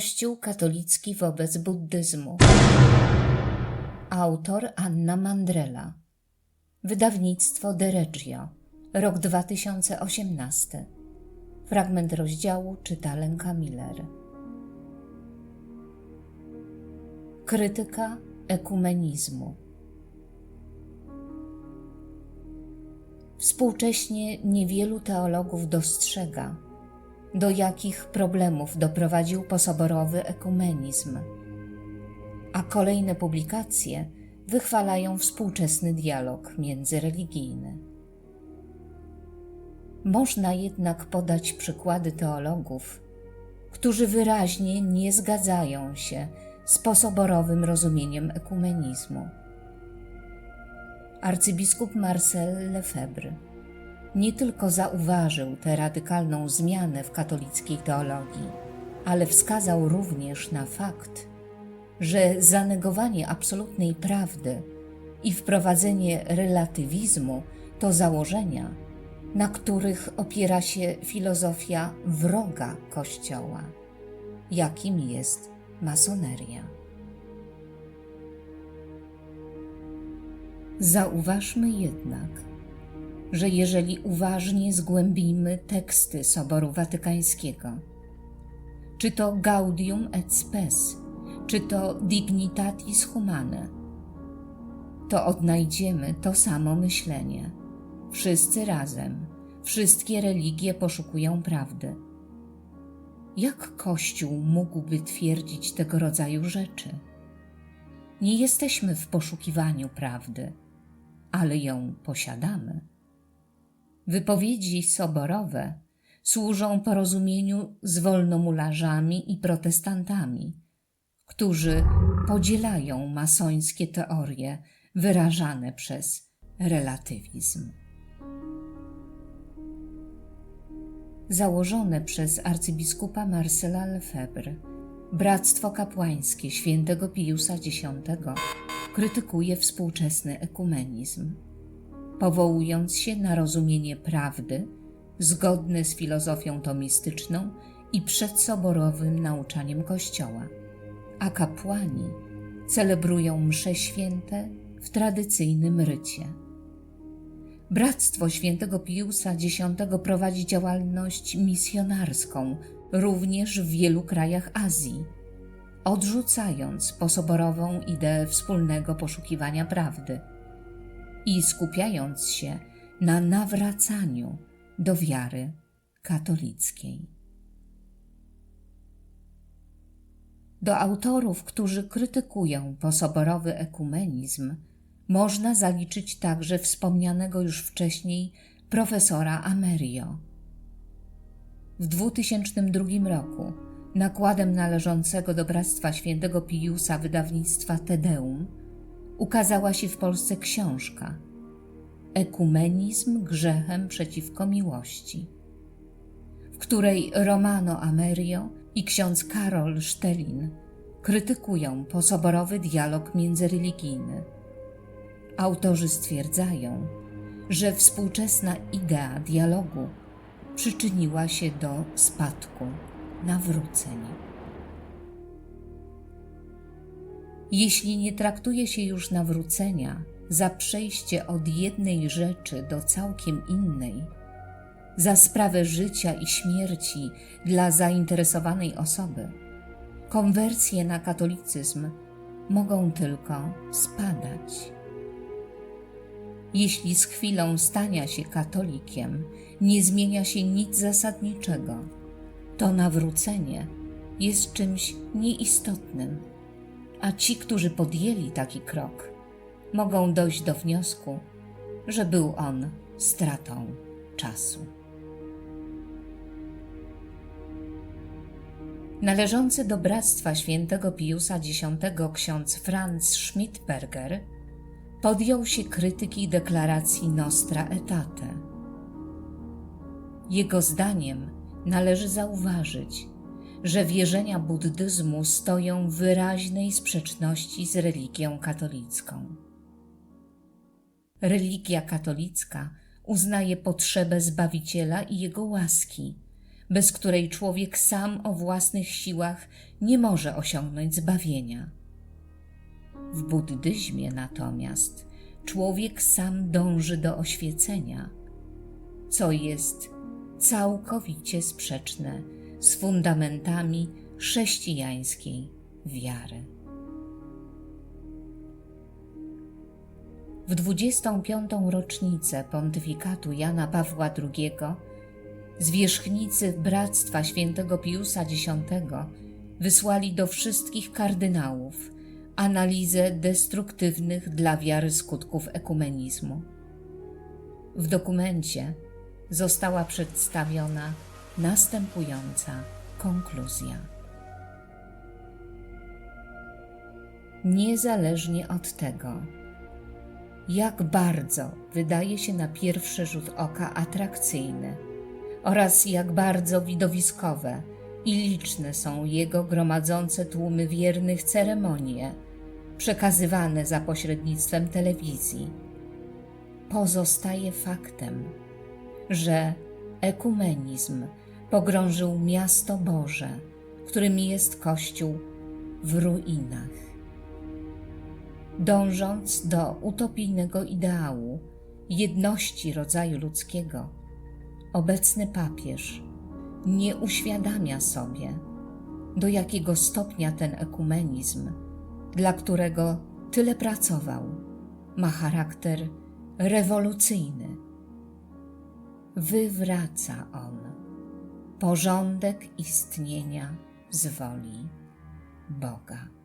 Kościół katolicki wobec buddyzmu. Autor Anna Mandrela. Wydawnictwo De Reggio. Rok 2018. Fragment rozdziału czyta Lenka Miller. Krytyka ekumenizmu. Współcześnie niewielu teologów dostrzega, do jakich problemów doprowadził posoborowy ekumenizm, a kolejne publikacje wychwalają współczesny dialog międzyreligijny. Można jednak podać przykłady teologów, którzy wyraźnie nie zgadzają się z posoborowym rozumieniem ekumenizmu. Arcybiskup Marcel Lefebvre nie tylko zauważył tę radykalną zmianę w katolickiej teologii, ale wskazał również na fakt, że zanegowanie absolutnej prawdy i wprowadzenie relatywizmu to założenia, na których opiera się filozofia wroga Kościoła, jakim jest masoneria. Zauważmy jednak, że jeżeli uważnie zgłębimy teksty Soboru Watykańskiego, czy to Gaudium et Spes, czy to Dignitatis Humanae, to odnajdziemy to samo myślenie. Wszyscy razem, wszystkie religie poszukują prawdy. Jak Kościół mógłby twierdzić tego rodzaju rzeczy? Nie jesteśmy w poszukiwaniu prawdy, ale ją posiadamy. Wypowiedzi soborowe służą porozumieniu z wolnomularzami i protestantami, którzy podzielają masońskie teorie wyrażane przez relatywizm. Założone przez arcybiskupa Marcela Lefebvre, Bractwo Kapłańskie świętego Piusa X krytykuje współczesny ekumenizm, powołując się na rozumienie prawdy zgodne z filozofią tomistyczną i przedsoborowym nauczaniem Kościoła, a kapłani celebrują msze święte w tradycyjnym rycie. Bractwo Świętego Piusa X prowadzi działalność misjonarską również w wielu krajach Azji, odrzucając posoborową ideę wspólnego poszukiwania prawdy i skupiając się na nawracaniu do wiary katolickiej. Do autorów, którzy krytykują posoborowy ekumenizm, można zaliczyć także wspomnianego już wcześniej profesora Amerio. W 2002 roku nakładem należącego do Bractwa Świętego Piusa wydawnictwa Tedeum ukazała się w Polsce książka Ekumenizm grzechem przeciwko miłości, w której Romano Amerio i ksiądz Karol Sztelin krytykują posoborowy dialog międzyreligijny. Autorzy stwierdzają, że współczesna idea dialogu przyczyniła się do spadku nawróceń. Jeśli nie traktuje się już nawrócenia za przejście od jednej rzeczy do całkiem innej, za sprawę życia i śmierci dla zainteresowanej osoby, konwersje na katolicyzm mogą tylko spadać. Jeśli z chwilą stania się katolikiem nie zmienia się nic zasadniczego, to nawrócenie jest czymś nieistotnym, a ci, którzy podjęli taki krok, mogą dojść do wniosku, że był on stratą czasu. Należący do Bractwa Świętego Piusa X ksiądz Franz Schmidberger podjął się krytyki deklaracji Nostra Aetate. Jego zdaniem należy zauważyć, że wierzenia buddyzmu stoją w wyraźnej sprzeczności z religią katolicką. Religia katolicka uznaje potrzebę Zbawiciela i Jego łaski, bez której człowiek sam o własnych siłach nie może osiągnąć zbawienia. W buddyzmie natomiast człowiek sam dąży do oświecenia, co jest całkowicie sprzeczne z fundamentami chrześcijańskiej wiary. W 25. rocznicę pontyfikatu Jana Pawła II zwierzchnicy Bractwa Świętego Piusa X wysłali do wszystkich kardynałów analizę destruktywnych dla wiary skutków ekumenizmu. W dokumencie została przedstawiona następująca konkluzja. Niezależnie od tego, jak bardzo wydaje się na pierwszy rzut oka atrakcyjny oraz jak bardzo widowiskowe i liczne są jego gromadzące tłumy wiernych ceremonie przekazywane za pośrednictwem telewizji. Pozostaje faktem, że ekumenizm pogrążył miasto Boże, którym jest Kościół, w ruinach. Dążąc do utopijnego ideału jedności rodzaju ludzkiego, obecny papież nie uświadamia sobie, do jakiego stopnia ten ekumenizm, dla którego tyle pracował, ma charakter rewolucyjny. Wywraca on porządek istnienia z woli Boga.